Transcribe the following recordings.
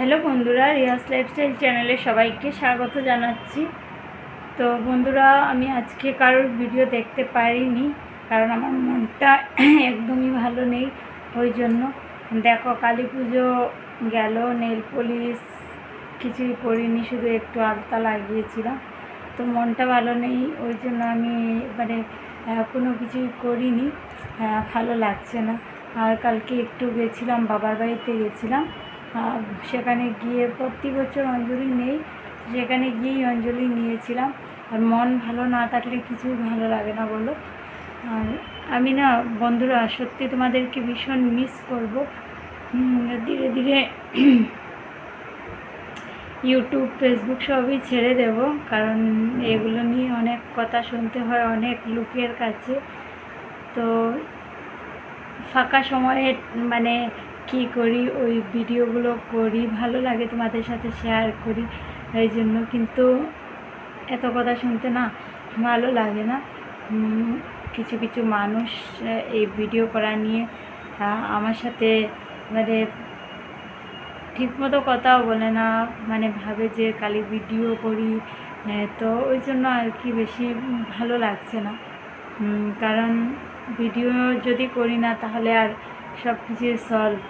Hello বন্ধুরা Riya's lifestyle চ্যানেলে সবাইকে স্বাগত জানাচ্ছি। তো বন্ধুরা, আমি আজকে কারোর ভিডিও দেখতে পারিনি, কারণ আমার মনটা একদমই ভালো নেই, ওই জন্য। দেখো, কালী পুজো গেল নেল পলিশ কিছুই করিনি শুধু একটু আলতা লাগিয়েছিলাম। তো মনটা ভালো নেই, ওই জন্য আমি মানে কোনো কিছুই করিনি। ভালো লাগছে না। আর কালকে একটু গেছিলাম, বাবার বাড়িতে গেছিলাম। সেখানে গিয়ে প্রতি বছর অঞ্জলি নেই, সেখানে গিয়েই অঞ্জলি নিয়েছিলাম। আর মন ভালো না থাকলে কিছুই ভালো লাগে না বলো। আর আমি না, বন্ধুরা, সত্যি তোমাদেরকে ভীষণ মিস করব। ধীরে ধীরে ইউটিউব ফেসবুক সবই ছেড়ে দেব, কারণ এগুলো নিয়ে অনেক কথা শুনতে হয়, অনেক লোকের কাছে। তো ফাঁকা সময়ে মানে কি করি, ওই ভিডিওগুলো করি, ভালো লাগে তোমাদের সাথে শেয়ার করি, এই জন্য। কিন্তু এত কথা শুনতে না ভালো লাগে না। কিছু কিছু মানুষ এই ভিডিও করা নিয়ে আমার সাথে মানে ঠিকমতো কথাও বলে না মানে ভাবে যে খালি ভিডিও করি তো ওই জন্য আর কি বেশি ভালো লাগছে না। কারণ ভিডিও যদি করি না, তাহলে আর সব কিছু সলভ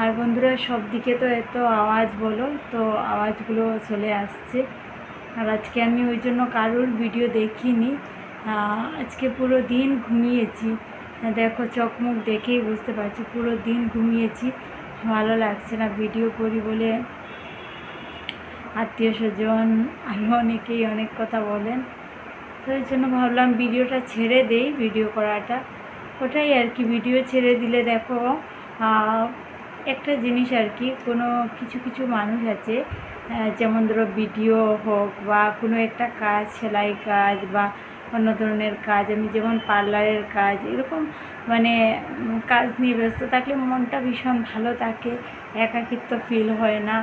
আর বন্ধুরা, সব দিকে তো এত আওয়াজ বলো, তো আওয়াজগুলো চলে আসছে। আর আজকে আমি ওই জন্য কারোর ভিডিও দেখিনি। আজকে পুরো দিন ঘুমিয়েছি। দেখো, চোখ মুখ দেখেই বুঝতে পারছি, পুরো দিন ঘুমিয়েছি। ভালো লাগছে না, ভিডিও করি বলে। আত্মীয় স্বজন আরও অনেকেই অনেক কথা বলেন। তো এই জন্য ভাবলাম ভিডিওটা ছেড়ে দেই, ভিডিও করাটা। ওটাই আর কি, ভিডিও ছেড়ে দিলে দেখো একটা জিনিস আর কি, কোনো কিছু কিছু মানুষ আছে যেমন ধরো ভিডিও হোক বা কোনো একটা কাজ, সেলাই কাজ বা অন্য ধরনের কাজ, আমি যেমন পার্লারের কাজ, এরকম মানে কাজ নিয়ে ব্যস্ত থাকলে মনটা ভীষণ ভালো থাকে, একাকিত্ব ফিল হয় না।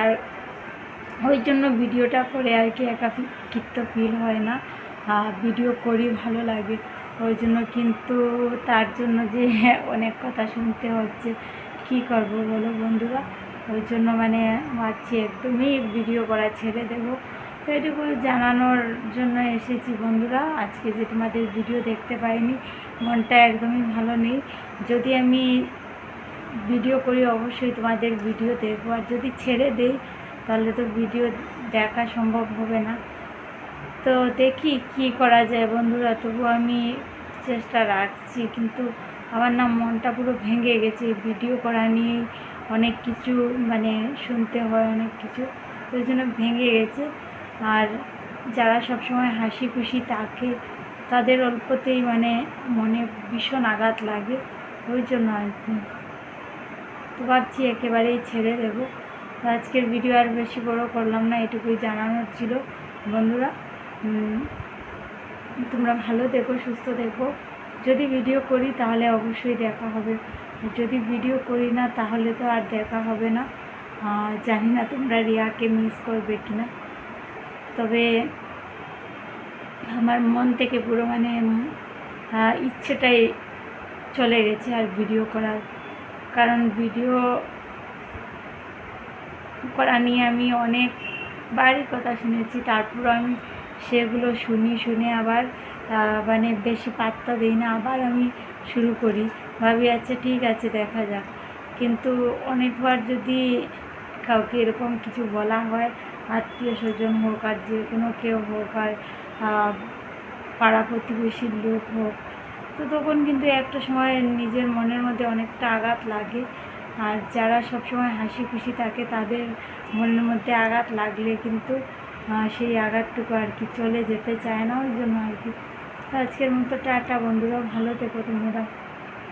আর ওই জন্য ভিডিওটা করে আর কি একাকিত্ব ফিল হয় না। ভিডিও করি ভালো লাগে। ওই জন্য কিন্তু তার জন্য যে অনেক কথা শুনতে হচ্ছে। কি করব বলো বন্ধুরা? ওই জন্য মানে ভাবছি একদমই ভিডিও করা ছেড়ে দেবো। তো এটুকু জানানোর জন্য এসেছি বন্ধুরা। আজকে যে তোমাদের ভিডিও দেখতে পাইনি, মনটা একদমই ভালো নেই। যদি আমি ভিডিও করি, অবশ্যই তোমাদের ভিডিও দেখব। আর যদি ছেড়ে দেই, তাহলে তো ভিডিও দেখা সম্ভব হবে না। তো দেখি কি করা যায় বন্ধুরা তবু আমি চেষ্টা রাখছি। কিন্তু আমার না মনটা পুরো ভেঙে গেছে, ভিডিও করা নিয়ে অনেক কিছু মানে শুনতে হয়, অনেক কিছু। তো ওই জন্য ভেঙে গেছে। আর যারা সবসময় হাসি খুশি থাকে, তাদের অল্পতেই মানে মনে ভীষণ আঘাত লাগে। ওই জন্য আর কি। তো ভাবছি একেবারেই ছেড়ে দেবো। আজকের ভিডিও আর বেশি বড় করলাম না, এটুকুই জানানোর ছিল বন্ধুরা। তোমরা ভালো দেখো সুস্থ দেখো যদি ভিডিও করি তাহলে অবশ্যই দেখা হবে। যদি ভিডিও করি না তাহলে তো আর দেখা হবে না। জানি না তোমরা রিয়াকে মিস করবে কি না তবে আমার মন থেকে পুরো মানে ইচ্ছেটাই চলে গেছে আর ভিডিও করার। কারণ ভিডিও করা নিয়ে আমি অনেক বাড়ি কথা শুনেছি। তারপর আমি সেগুলো শুনি, শুনে আবার মানে বেশি পাত্তা দিই না, আবার আমি শুরু করি। ভাবি আচ্ছা ঠিক আছে, দেখা যাক। কিন্তু অনেকবার যদি কাউকে এরকম কিছু বলা হয়, আত্মীয় স্বজন হোক আর যে কোনো কেউ হোক আর পাড়া প্রতিবেশীর লোক হোক, তো তখন কিন্তু একটা সময় নিজের মনের মধ্যে অনেকটা আঘাত লাগে। আর যারা সবসময় হাসি খুশি থাকে, তাদের মনের মধ্যে আঘাত লাগলে কিন্তু সেই আঘাতটুকু আর কি চলে যেতে চায় না, ওই জন্য আর কি। আজকের মতো টাটা বন্ধুরা, ভালো থেকো তোমরা।